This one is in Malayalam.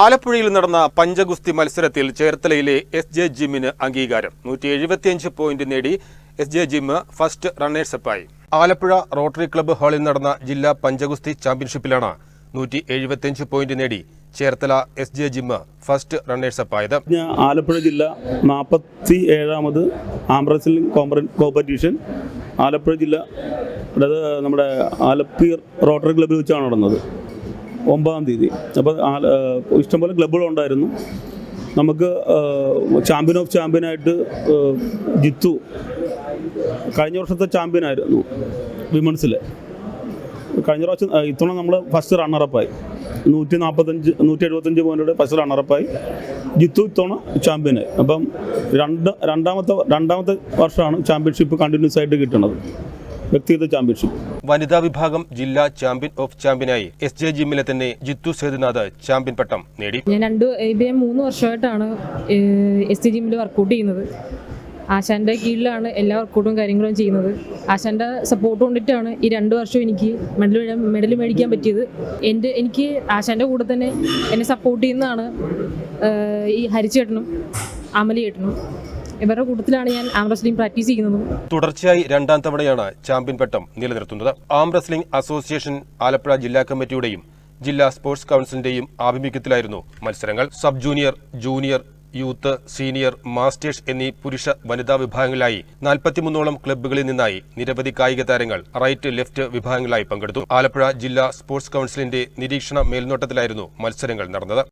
ആലപ്പുഴയിൽ നടന്ന പഞ്ചഗുസ്തി മത്സരത്തിൽ ചേർത്തലയിലെ എസ് ജെ ജിമ്മിന് അംഗീകാരം. നൂറ്റി എഴുപത്തിയഞ്ച് പോയിന്റ് നേടി എസ് ജെ ജിമ്മ് ഫസ്റ്റ് റണ്ണേഴ്സപ്പായി. ആലപ്പുഴ റോട്ടറി ക്ലബ്ബ് ഹാളിൽ നടന്ന ജില്ലാ പഞ്ചഗുസ്തി ചാമ്പ്യൻഷിപ്പിലാണ് നൂറ്റി എഴുപത്തിയഞ്ച് പോയിന്റ് നേടി Cherthala S J gym first റണ്ണേഴ്സപ്പായത്. Alappuzha ജില്ല നാൽപ്പത്തി ഏഴാമത് ആംബ്രസിലിംഗ് കോമ്പറ്റീഷൻ. ആലപ്പുഴ ജില്ല അതായത് നമ്മുടെ ആലപ്പീർ റോട്ടറി ക്ലബ്ബിൽ വെച്ചാണ് നടന്നത്. ഒമ്പതാം തീയതി. അപ്പോൾ ഇഷ്ടംപോലെ ക്ലബ്ബുകളുണ്ടായിരുന്നു നമുക്ക് ചാമ്പ്യൻ ഓഫ് ചാമ്പ്യനായിട്ട് ജിത്തു കഴിഞ്ഞ വർഷത്തെ ചാമ്പ്യനായിരുന്നു വിമൻസിൽ കഴിഞ്ഞ പ്രാവശ്യം ഇത്തവണ നമ്മൾ ഫസ്റ്റ് റണ്ണറപ്പായി നൂറ്റി നാൽപ്പത്തഞ്ച് നൂറ്റി എഴുപത്തഞ്ച് പോയിന്റോടെ ഫസ്റ്റ് റണ്ണറപ്പായി ജിത്തു ഇത്തവണ ചാമ്പ്യനായി അപ്പം രണ്ട് രണ്ടാമത്തെ രണ്ടാമത്തെ വർഷമാണ് ചാമ്പ്യൻഷിപ്പ് കണ്ടിന്യൂസ് ആയിട്ട് കിട്ടുന്നത്. വ്യക്തിഗത ചാമ്പ്യൻഷിപ്പ് വനിതാ വിഭാഗം ജില്ലാ ചാമ്പ്യൻ ഓഫ് ചാമ്പ്യനായി എസ് ജെ ജിമ്മിലെ തന്നെ ജിത്തു സേതുനാഥ് ചാമ്പ്യൻ പട്ടം നേടി. ഞാൻ രണ്ട് ഇപ്പം മൂന്ന് വർഷമായിട്ടാണ് എസ് ജെ ജിമ്മിൽ വർക്കൗട്ട് ചെയ്യുന്നത്. ആശാന്റെ കീഴിലാണ് എല്ലാ വർക്കൗട്ടും കാര്യങ്ങളും ചെയ്യുന്നത്. ആശാന്റെ സപ്പോർട്ട് കൊണ്ടിട്ടാണ് ഈ രണ്ട് വർഷം എനിക്ക് മെഡൽ മെഡൽ മേടിക്കാൻ പറ്റിയത്. എന്റെ എനിക്ക് ആശാന്റെ കൂടെ തന്നെ എന്നെ സപ്പോർട്ട് ചെയ്യുന്നതാണ് ഈ ഹരിച്ചേട്ടനും അമലി ചേട്ടനും ഇവരുടെ കൂട്ടത്തിലാണ് ഞാൻ ആം റെസ്ലിംഗ് പ്രാക്ടീസ് ചെയ്യുന്നത്. തുടർച്ചയായി രണ്ടാം തവണയാണ് ചാമ്പ്യൻ പട്ടം നിലനിർത്തുന്നത്. ആം റെസ്ലിംഗ് അസോസിയേഷൻ ആലപ്പുഴ ജില്ലാ കമ്മിറ്റിയുടെയും ജില്ലാ സ്പോർട്സ് കൗൺസിലിന്റെയും ആഭിമുഖ്യത്തിലായിരുന്നു മത്സരങ്ങൾ. Sub junior junior youth senior masters എന്നീ പുരുഷ വനിതാ വിഭാഗങ്ങളിലായി നാൽപ്പത്തിമൂന്നോളം ക്ലബ്ബുകളിൽ നിന്നായി നിരവധി കായിക താരങ്ങൾ റൈറ്റ് ലെഫ്റ്റ് വിഭാഗങ്ങളായി പങ്കെടുത്തു. ആലപ്പുഴ ജില്ലാ സ്പോർട്സ് കൗൺസിലിന്റെ നിരീക്ഷണ മേൽനോട്ടത്തിലായിരുന്നു മത്സരങ്ങൾ നടന്നത്.